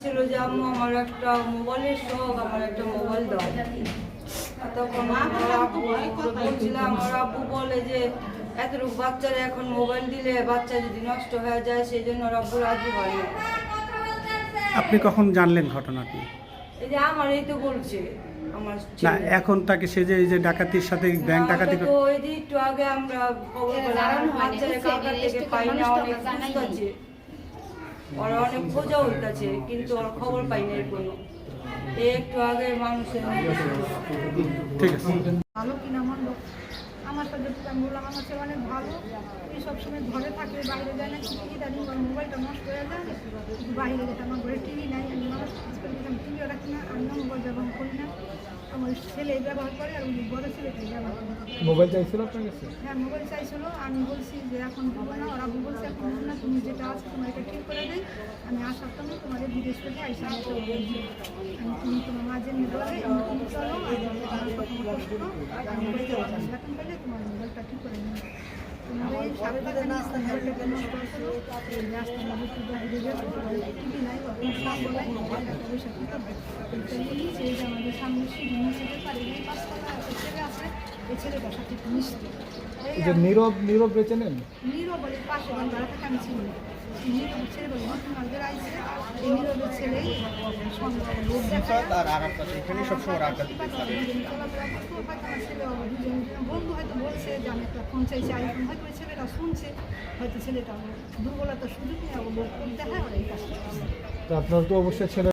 ছিল যে আম্মু আমার একটা মোবাইলের শখ আমার একটা মোবাইল দাও। তখন আমার আব্বু বলছিলাম আমার আব্বু বলে যে এতটুকু বাচ্চারা এখন মোবাইল দিলে বাচ্চা যদি নষ্ট হয়ে যায় সেই জন্য ওর আব্বু রাজি হয় না। আপনি কখন জানলেন ঘটনাটি? এই যে আমার এই তো বলছে আমার না এখন তাকে সে যে এই যে ডাকাতির সাথে ব্যাংক ডাকাতি তো ওই যে একটু আগে আমরা খবর পেলাম বাচ্চারা কাকার থেকে পাই না অনেক ওরা অনেক খোঁজা হইতাছে কিন্তু ওর খবর পাই না কোনো একটু আগে মানুষের ঠিক আছে। ভালো কিনা মন্দ? আমার তো যেটুকু আমি বললাম আমার ছেলে অনেক ভালো। এই সবসময় ঘরে থাকে বাইরে যায় না কিন্তু ইদানিং ওর মোবাইলটা নষ্ট হয়ে যায়। বাইরে গেছে আমার ঘরে টিভি নাই আমি মানুষ আজকাল আমি টিভিও রাখি না আমিও মোবাইল ব্যবহার করি না। আমার ছেলে ব্যবহার করে আর ওই বড় ছেলেটাই ব্যবহার করে। মোবাইল চাইছিল আপনার কাছে? হ্যাঁ মোবাইল চাইছিল। আমি বলছি যে এখন দেবো না ওরা বলছে তুমি যেটা আছে তোমার এটা ঠিক করে দেয় আমি আসার সময় তোমাদের বিদেশ থেকে আইসা আমি তুমি তোমার মাঝে বলে তুমি চলো আমি পেলে তোমার মোবাইলটা ঠিক করে যে আমাদের সামনে সিঁড়ি নিচে পারি এই পাঁচতলা একটা ছেলে আছে এই একটু মিশতে এই যে নীরব নীরব বেঁচে নেন? নীরব বলে পাশে বাড়ি আমি চিনি নীরব ছেলে বলে নতুন মার্গের এই নীরবের ছেলে এখানে সবসময় বন্ধু হয়তো বলছে যে আমি একটা ফোন চাইছি আইফোন হয়তো ওই ছেলেটা শুনছে। হয়তো ছেলেটা দুর্বলতা সুযোগ নিয়ে লোক দেখায় এই কাজটা আপনার তো অবশ্যই ছেলে